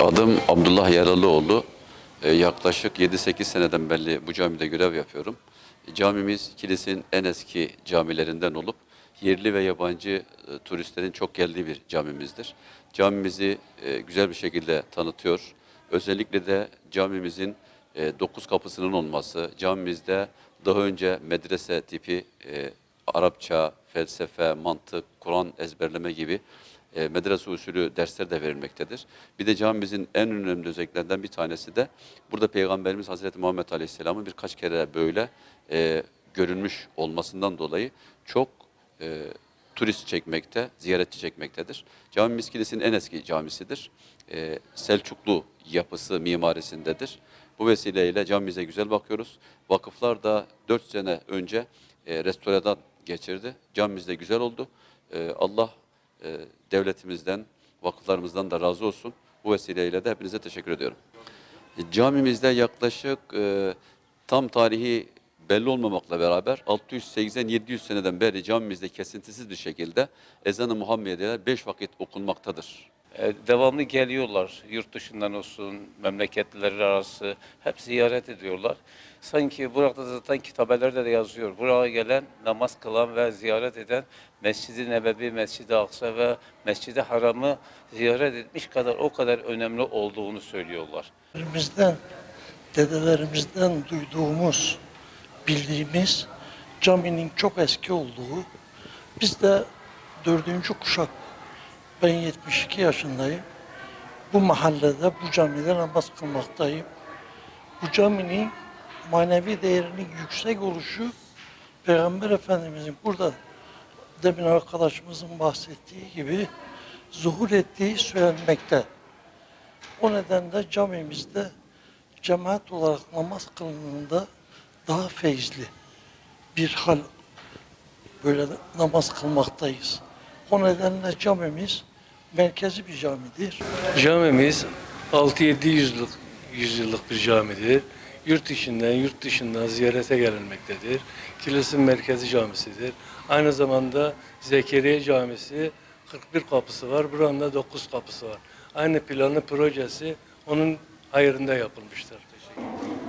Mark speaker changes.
Speaker 1: Adım Abdullah Yaralıoğlu. Ee, yaklaşık 7-8 seneden beri bu camide görev yapıyorum. Camimiz kilisin en eski camilerinden olup yerli ve yabancı e, turistlerin çok geldiği bir camimizdir. Camimizi e, güzel bir şekilde tanıtıyor. Özellikle de camimizin 9 kapısının olması, camimizde daha önce medrese tipi e, Arapça, felsefe, mantık, Kur'an ezberleme gibi e, medrese usulü dersler de verilmektedir. Bir de camimizin en önemli özelliklerinden bir tanesi de burada Peygamberimiz Hazreti Muhammed Aleyhisselam'ın birkaç kere böyle e, görünmüş olmasından dolayı çok e, turist çekmekte, ziyaretçi çekmektedir. Camimiz kilisinin en eski camisidir. E, Selçuklu yapısı mimarisindedir. Bu vesileyle camimize güzel bakıyoruz. Vakıflar da 4 sene önce e, restoradan geçirdi. Camimiz de güzel oldu. E, Allah e, devletimizden, vakıflarımızdan da razı olsun. Bu vesileyle de hepinize teşekkür ediyorum. E, Camimizde yaklaşık e, tam tarihi belli olmamakla beraber 680-700 seneden beri camimizde kesintisiz bir şekilde ezan-ı Muhammediye'ler 5 vakit okunmaktadır.
Speaker 2: E, devamlı geliyorlar. Yurt dışından olsun, memleketliler arası hep ziyaret ediyorlar. Sanki burada zaten kitabelerde de yazıyor. Buraya gelen, namaz kılan ve ziyaret eden Mescid-i Nebevi, Mescid-i Aksa ve Mescid-i Haram'ı ziyaret etmiş kadar o kadar önemli olduğunu söylüyorlar.
Speaker 3: Dedelerimizden, dedelerimizden duyduğumuz, bildiğimiz caminin çok eski olduğu, biz de dördüncü kuşak, ben 72 yaşındayım. Bu mahallede, bu camide namaz kılmaktayım. Bu caminin manevi değerinin yüksek oluşu, Peygamber Efendimizin burada demin arkadaşımızın bahsettiği gibi zuhur ettiği söylenmekte. O nedenle camimizde cemaat olarak namaz kılındığında daha feyizli bir hal böyle namaz kılmaktayız. O nedenle camimiz merkezi bir camidir.
Speaker 4: Camimiz 6-7 yüzyıllık, yüzyıllık bir camidir. Yurt içinden, yurt dışından ziyarete gelinmektedir. Kilisin merkezi camisidir. Aynı zamanda Zekeriya Camisi 41 kapısı var. Buranın da 9 kapısı var. Aynı planı, projesi onun hayırında yapılmıştır. Teşekkür ederim.